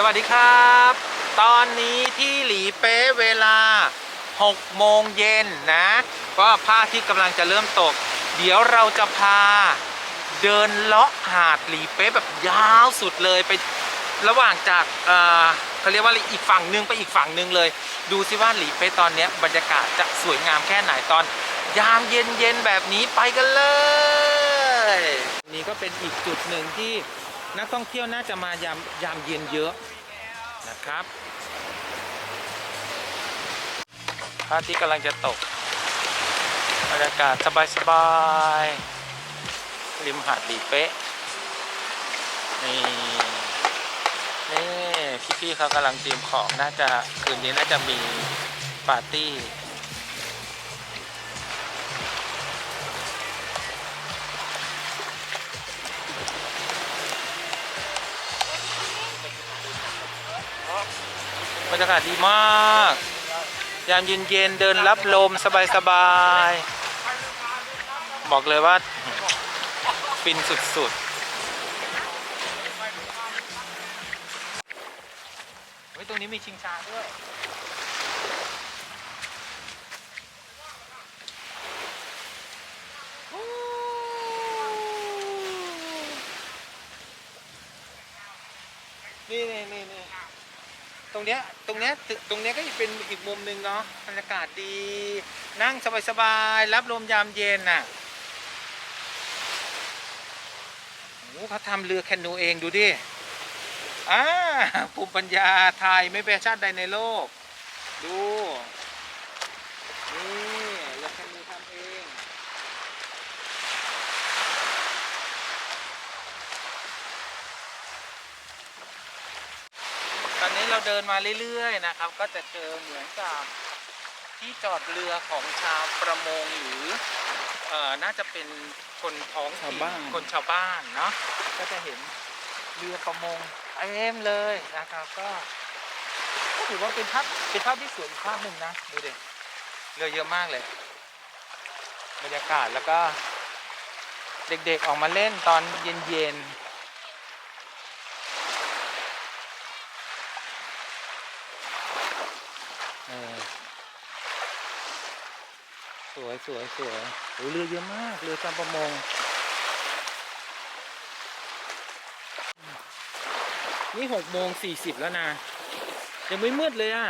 สวัสดีครับ ตอนนี้ที่หลีเป๊ะเวลา 6 โมงเย็นนะก็พระอาที่กำลังจะเริ่มตก เดี๋ยวเราจะพาเดินเลาะหาดหลีเป๊ะแบบยาวสุดเลยไประหว่างจากเอ่อเขาเรียกว่าอะไรอีกฝั่งหนึงไปอีกฝั่งหนึงเลย ดูซิว่าหลีเป๊ะตอนเนี้ยบรรยากาศจะสวยงามแค่ไหนตอน ยามเย็นๆแบบนี้ไปกันเลย นี่ก็เป็นอีกจุดหนึ่งที่ นักท่องเที่ยวน่าจะมายามยามเย็นเยอะนะครับพระอาทิตย์กำลังจะตกบรรยากาศสบายๆริมหาดหลีเป๊ะนี่นี่พี่ๆเขากำลังเตรียมของน่าจะคืนนี้น่าจะมีปาร์ตี้ บรรยากาศดีมาก ยามเย็นๆเดินรับลมสบายๆ บอกเลยว่า ฟินสุดๆเฮ้ยตรงนี้มีชิงช้าด้วยนี่นี่นี่นี่ ตรงเนี้ยตรงเนี้ยตึกตรงเนี้ยก็เป็นอีกมุมหนึ่งเนาะบรรยากาศดี นั่งสบายๆรับลมยามเย็นน่ะโอ้เขาทำเรือแคนูเองดูดิอ่าภูมิปัญญาไทยไม่แพ้ชาติใดในโลก ดูนี่เรือแคนูทำเอง ตอนนี้ เราเดินมาเรื่อยๆนะครับ ก็จะเจอเหมือนกับที่จอดเรือของชาวประมงหรือเอ่อน่าจะเป็นคนท้องถิ่นชาวบ้าน คนชาวบ้านเนาะก็จะเห็นเรือประมงเต็มเลยนะครับ ก็ก็ถือว่าเป็นภาพเป็นภาพที่สวยอีกภาพหนึ่งนะดูดิเรือเยอะมากเลย บรรยากาศแล้วก็ เด็กๆออกมาเล่นตอนเย็นๆ เออ สวยสวยโอ้เรือเยอะมากเรือจำประมง นี่หกโมงสี่สิบแล้วนะ ยังไม่มืดเลยอะ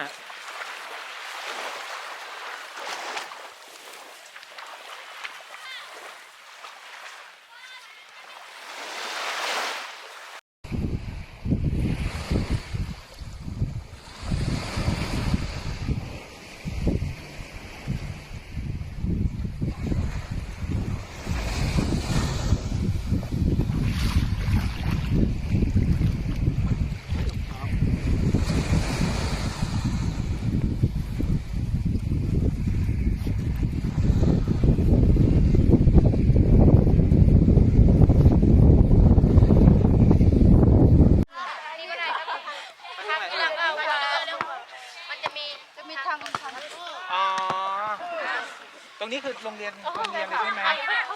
นี่ก็ได้ครับทางที่หลังเอาไว้แล้วมัน จะมีจะมีทางทางอ๋อ ตรงนี้คือโรงเรียนโรงเรียนเลยใช่ไหม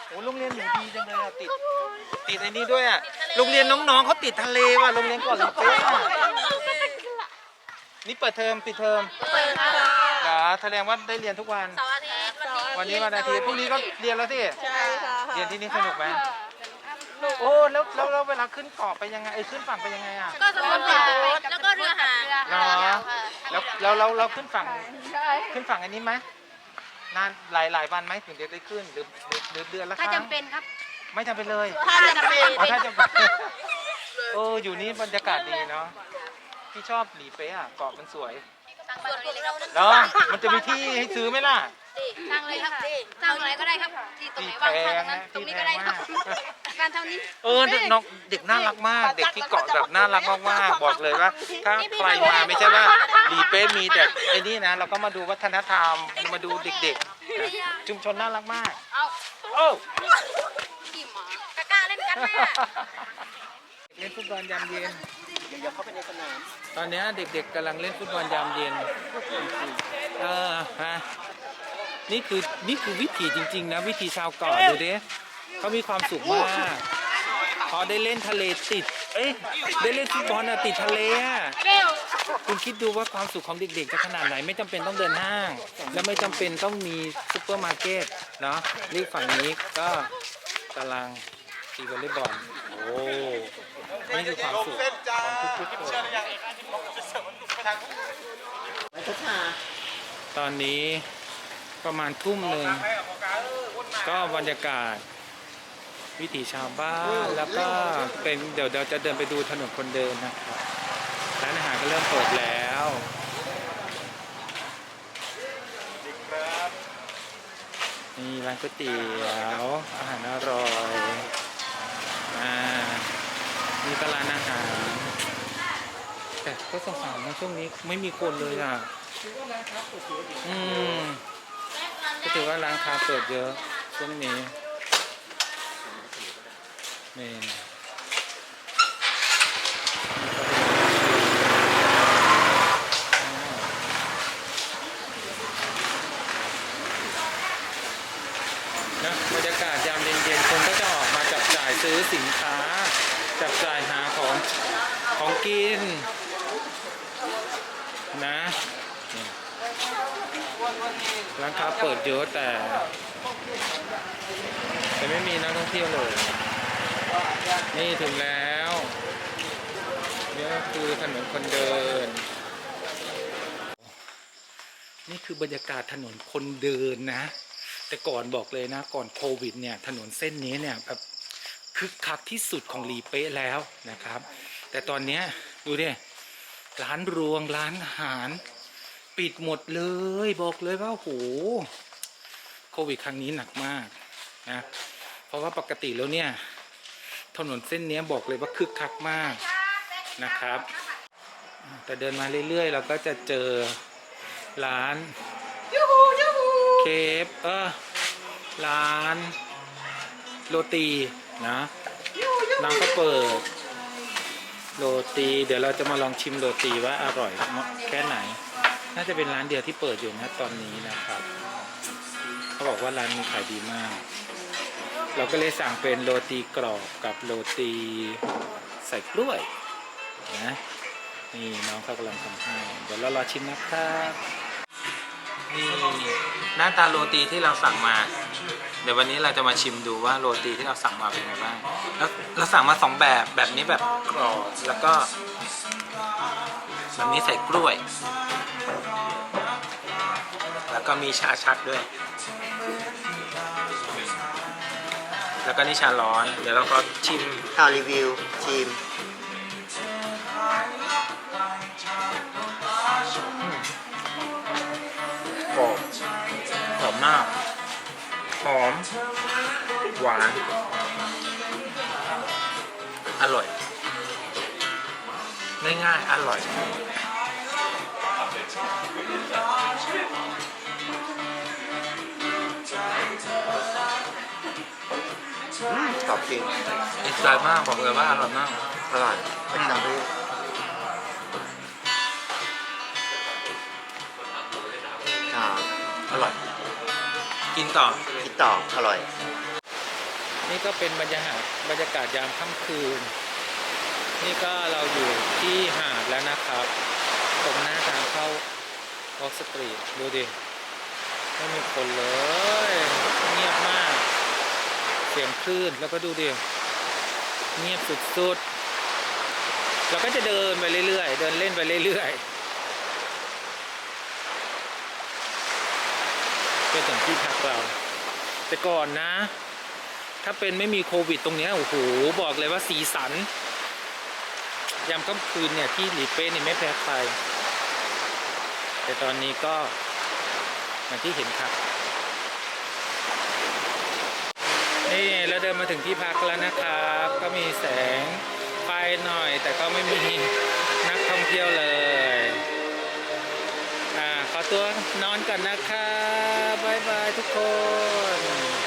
โอ้โรงเรียนหนูดีจังเลยอะติด ติดไอ้นี้ด้วยอะโรงเรียนน้องๆเขาติดทะเลว่ะโรงเรียนก่อนลิเป้อะนี่เปิดเทอมปิดเทอมเปิดค่ะเหรอแสดงว่าได้เรียนทุกวัน เสาร์อาทิตย์วันนี้วันอาทิตย์พรุ่งนี้ก็เรียนแล้วสิใช่ค่ะเรียนที่นี่สนุกไหมโอ้แล้วแล้วแล้วเวลาขึ้นเกาะไปยังไงเอ้ยขึ้นฝั่งไปยังไงอะก็สมุนไพรแล้วก็เรือหางเหรอ แล้วแล้วเราเราขึ้นฝั่งใช่ขึ้นฝั่งอันนี้ไหมนานหลายหลายวันไหมถึงจะได้ขึ้นหรือหรือหรือเดือนละคถ้ารั้งจำเป็นครับไม่จำเป็นเลยถ้าจำเป็นอ๋อถ้าจำเป็นเอออยู่นี่บรรยากาศดีเนาะพี่ชอบหลีเป๊ะอะเกาะมันสวยส่วนพวกเราเนาะมันจะมีที่ให้ซื้อไหมล่ะสร้างเลยครับสร้างอะไรก็ได้ครับ ที่ตรงไหนว่างสร้างตรงนั้นตรงนี้ก็ได้ครับการเท่านี้ เออเด็กน้องเด็กน่ารักมาก เด็กที่เกาะแบบน่ารักมากๆบอกเลยว่า ถ้าใครมาไม่ใช่ว่าหลีเป๊ะมีแต่ไอ้นี่นะ เราก็มาดูวัฒนธรรมมาดูเด็กๆนะชุมชนน่ารักมากเอาโอ้ขี่หมากล้าเล่นกันไหมเล่นฟุตบอลยามเย็นตอนเนี้ยเด็กๆกำลังเล่นฟุตบอลยามเย็นเออฮะนี่คือนี่คือวิถีจริง ๆ นะ วิถีชาวเกาะดูดิ เขามีความสุขมากพอได้เล่นทะเลติด เอ้ยได้เล่นฟุตบอลอะติดทะเลอะคุณคิดดูว่าความสุขของเด็กๆจะขนาดไหน ไม่จำเป็นต้องเดินห้าง และไม่จำเป็นต้องมีซุปเปอร์มาร์เก็ตเนาะนี่ฝั่งนี้ก็กำลังตีวอลเลย์บอลโอ้นี่คือความสุขของทุกๆคนตอนนี้ประมาณทุ่มหนึ่งก็บรรยากาศ วิถีชาวบ้านแล้วก็เป็นเดี๋ยวเราจะเดินไปดูถนนคนเดินนะครับร้านอาหารก็เริ่มเปิดแล้วนี่ร้านก๋วยเตี๋ยวอาหารอร่อยอ่านี่ก็ร้านอาหารแต่ก็สงสารนะช่วงนี้ไม่มีคนเลยอะอืมก็ถือว่าร้านค้าเปิดเยอะช่วงนี้ นี่นะบรรยากาศยามเย็นๆคนก็จะออกมาจับจ่ายซื้อสินค้า จับจ่ายหาของของกิน นะร้านค้าเปิดเยอะแต่ แต่ไม่มีนักท่องเที่ยวเลย นี่ถึงแล้วนี่ก็คือถนนคนเดิน นี่คือบรรยากาศถนนคนเดินนะ แต่ก่อนบอกเลยนะ ก่อนโควิดเนี่ย ถนนเส้นนี้เนี่ยแบบคึกคักที่สุดของลีเป้แล้วนะครับ แต่ตอนนี้ดูดิร้านรวงร้านอาหาร ปิดหมดเลยบอกเลยว่าโหโควิดครั้งนี้หนักมากนะเพราะว่าปกติแล้วเนี่ย ถนนเส้นเนี้ยบอกเลยว่าคึกคักมากนะครับ แต่เดินมาเรื่อยๆ เราก็จะเจอร้านเคฟเออร้านโรตีนะน้ำก็เปิดโรตี เดี๋ยวเราจะมาลองชิมโรตีว่าอร่อยแค่ไหน น่าจะเป็นร้านเดียวที่เปิดอยู่นะตอนนี้นะครับ เขาบอกว่าร้านนี้ขายดีมาก เราก็เลยสั่งเป็นโรตีกรอบกับโรตีใส่กล้วยนะนี่น้องเขากำลังทำให้เดี๋ยวเรารอชิมนะครับนี่หน้าตาโรตีที่เราสั่งมา เดี๋ยววันนี้เราจะมาชิมดูว่าโรตีที่เราสั่งมาเป็นไงบ้างแล้วเราสั่งมาสองแบบแบบนี้แบบกรอบแล้วก็แบบนี้ใส่กล้วย แล้วก็มีชาชักด้วย แล้วก็นี่ชาร้อน เดี๋ยวเราก็ชิมเอารีวิวทีมกรอบหอมมาก หอม หวาน อร่อย ง่ายๆ อร่อย กรอบจริงอินสไตล์มากบอกเลยว่าอร่อยมาก อร่อยเป็นคำที่อ่าอร่อย กินต่อ คิดต่ออร่อย นี่ก็เป็นบรรยากาศบรรยากาศยามค่ำคืน นี่ก็เราอยู่ที่หาดแล้วนะครับ ตรงหน้าทางเข้าวอล์กสตรีทดูดิ ไม่มีคนเลย เงียบมาก เสียงคลื่นแล้วก็ดูดิเงียบสุดๆเราก็จะเดินไปเรื่อยๆ เดินเล่นไปเรื่อยๆเป็นถึงที่พักเรา แต่ก่อนนะ ถ้าเป็นไม่มีโควิดตรงเนี้ยโอ้โหบอกเลยว่าสีสันยามค่ำคืนเนี่ยที่หลีเป้เนี่ยไม่แพ้ใครแต่ตอนนี้ก็อย่างที่เห็นครับ นี่เราเดินมาถึงที่พักแล้วนะครับ ก็มีแสงไฟหน่อย แต่ก็ไม่มีนักท่องเที่ยวเลย อ่าขอตัวนอนก่อนนะครับบ๊ายบายทุกคน